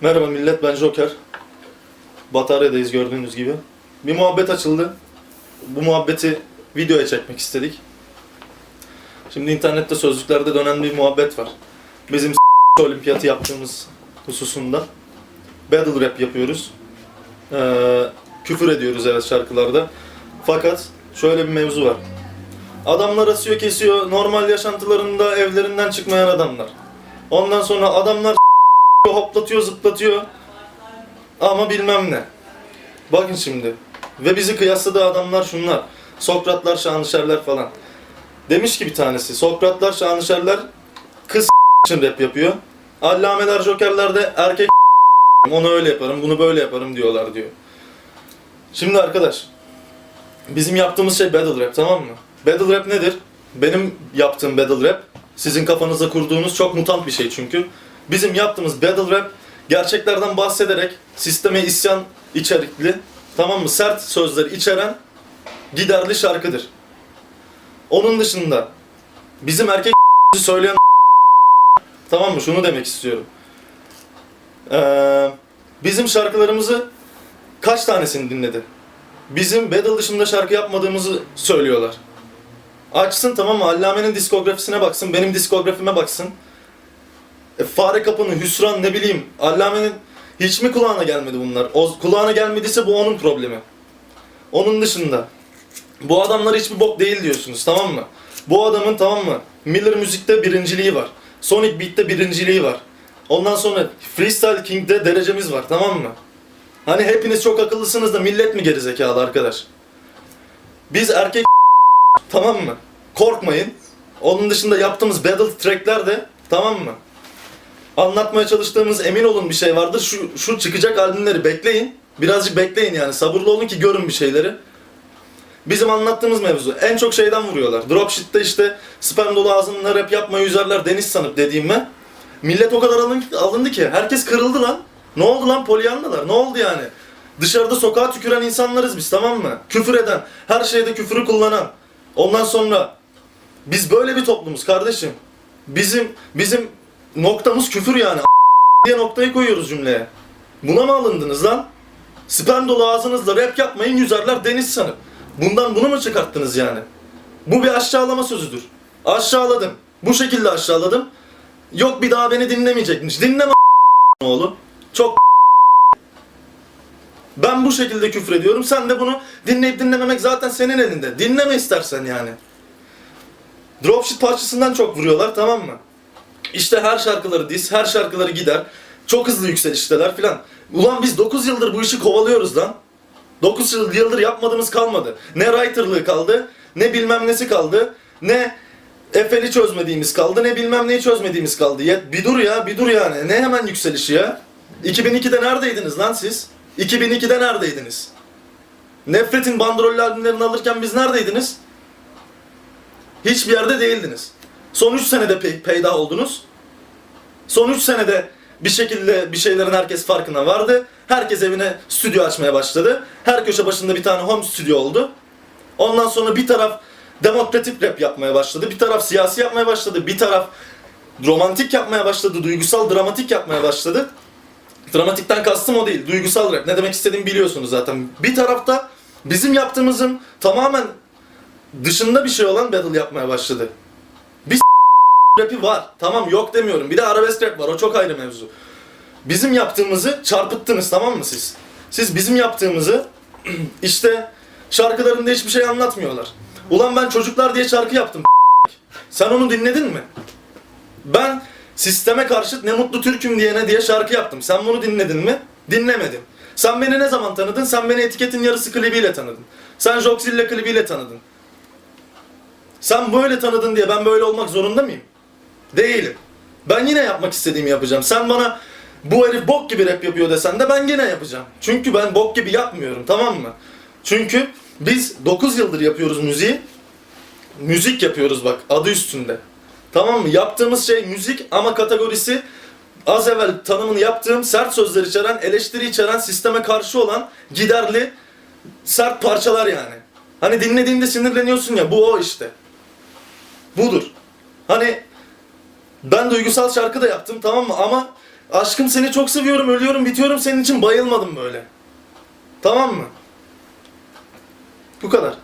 Merhaba millet ben Joker. Batarya'dayız gördüğünüz gibi. Bir muhabbet açıldı. Bu muhabbeti videoya çekmek istedik. Şimdi internette sözlüklerde dönen bir muhabbet var. Bizim olimpiyatı yaptığımız hususunda battle rap yapıyoruz. Ee, küfür ediyoruz evet şarkılarda. Fakat şöyle bir mevzu var. Adamlar asıyor kesiyor normal yaşantılarında evlerinden çıkmayan adamlar. Ondan sonra adamlar hoplatıyor zıplatıyor ama bilmem ne. Bakın şimdi. Ve bizi kıyasladığı adamlar şunlar. Sokratlar, Şanlışerler falan. Demiş ki bir tanesi. Sokratlar, Şanlışerler kız için rap yapıyor. Allameler, Jokerler de erkek onu öyle yaparım, bunu böyle yaparım diyorlar diyor. Şimdi arkadaş, bizim yaptığımız şey battle rap tamam mı? Battle rap nedir? Benim yaptığım battle rap, sizin kafanızda kurduğunuz çok mutant bir şey çünkü. Bizim yaptığımız battle rap, gerçeklerden bahsederek sisteme isyan içerikli, tamam mı? Sert sözleri içeren giderli şarkıdır. Onun dışında bizim erkek söyleyen tamam mı? Şunu demek istiyorum. Ee, bizim şarkılarımızı kaç tanesini dinledi? Bizim battle dışında şarkı yapmadığımızı söylüyorlar. Açsın tamam mı? Allame'nin diskografisine baksın, benim diskografime baksın. E, Fare Kapı'nın, Hüsran ne bileyim, Allame'nin hiç mi kulağına gelmedi bunlar? O kulağına gelmediyse bu onun problemi. Onun dışında bu adamlar hiçbir bok değil diyorsunuz tamam mı? Bu adamın tamam mı? Miller Müzik'te birinciliği var. Sonic Beat'te birinciliği var. Ondan sonra Freestyle King'de derecemiz var tamam mı? Hani hepiniz çok akıllısınız da millet mi gerizekalı arkadaş? Biz erkek tamam mı? Korkmayın. Onun dışında yaptığımız battle trackler de tamam mı? Anlatmaya çalıştığımız emin olun bir şey vardır. Şu, şu çıkacak albümleri bekleyin. Birazcık bekleyin yani. Sabırlı olun ki görün bir şeyleri. Bizim anlattığımız mevzu. En çok şeyden vuruyorlar. Dropshit'te işte spam dolu ağzınla rap yapmayı yüzerler deniz sanıp dediğime. Millet o kadar alın, alındı ki. Herkes kırıldı lan. Ne oldu lan polyanlalar? Ne oldu yani? Dışarıda sokağa tüküren insanlarız biz tamam mı? Küfür eden, her şeyde küfürü kullanan. Ondan sonra biz böyle bir toplumuz kardeşim. Bizim bizim noktamız küfür yani. diye noktayı koyuyoruz cümleye. Buna mı alındınız lan? Sperm dolu ağzınızla rap yapmayın yüzerler deniz sanıp. Bundan bunu mu çıkarttınız yani? Bu bir aşağılama sözüdür. Aşağıladım. Bu şekilde aşağıladım. Yok bir daha beni dinlemeyecekmiş. Dinleme oğlum. Çok ben bu şekilde küfür ediyorum. Sen de bunu dinleyip dinlememek zaten senin elinde. Dinleme istersen yani. Dropshit parçasından çok vuruyorlar tamam mı? İşte her şarkıları diz, her şarkıları gider. Çok hızlı yükselişteler filan. Ulan biz 9 yıldır bu işi kovalıyoruz lan. 9 yıl- yıldır yapmadığımız kalmadı. Ne writerlığı kaldı, ne bilmem nesi kaldı, ne Efe'li çözmediğimiz kaldı, ne bilmem neyi çözmediğimiz kaldı. Ya, bir dur ya, bir dur yani. Ne hemen yükselişi ya? 2002'de neredeydiniz lan siz? 2002'de neredeydiniz? Nefret'in bandrollü albümlerini alırken biz neredeydiniz? Hiçbir yerde değildiniz. Son 3 senede pey- peyda oldunuz. Son 3 senede bir şekilde bir şeylerin herkes farkına vardı. Herkes evine stüdyo açmaya başladı. Her köşe başında bir tane home stüdyo oldu. Ondan sonra bir taraf demokratik rap yapmaya başladı. Bir taraf siyasi yapmaya başladı. Bir taraf romantik yapmaya başladı. Duygusal, dramatik yapmaya başladı. Dramatikten kastım o değil. Duygusal rap. Ne demek istediğimi biliyorsunuz zaten. Bir tarafta bizim yaptığımızın tamamen dışında bir şey olan battle yapmaya başladı. Rapi var. Tamam yok demiyorum. Bir de arabesk rap var. O çok ayrı mevzu. Bizim yaptığımızı çarpıttınız tamam mı siz? Siz bizim yaptığımızı işte şarkılarında hiçbir şey anlatmıyorlar. Ulan ben çocuklar diye şarkı yaptım. Sen onu dinledin mi? Ben sisteme karşıt ne mutlu Türk'üm diyene diye şarkı yaptım. Sen bunu dinledin mi? Dinlemedin. Sen beni ne zaman tanıdın? Sen beni etiketin yarısı klibiyle tanıdın. Sen Joxille klibiyle tanıdın. Sen böyle tanıdın diye ben böyle olmak zorunda mıyım? Değilim. Ben yine yapmak istediğimi yapacağım. Sen bana bu herif bok gibi rap yapıyor desen de ben yine yapacağım. Çünkü ben bok gibi yapmıyorum tamam mı? Çünkü biz 9 yıldır yapıyoruz müziği. Müzik yapıyoruz bak adı üstünde. Tamam mı? Yaptığımız şey müzik ama kategorisi az evvel tanımını yaptığım sert sözler içeren, eleştiri içeren, sisteme karşı olan giderli sert parçalar yani. Hani dinlediğinde sinirleniyorsun ya bu o işte. Budur. Hani ben duygusal şarkı da yaptım tamam mı ama Aşkım seni çok seviyorum, ölüyorum, bitiyorum senin için bayılmadım böyle. Tamam mı? Bu kadar.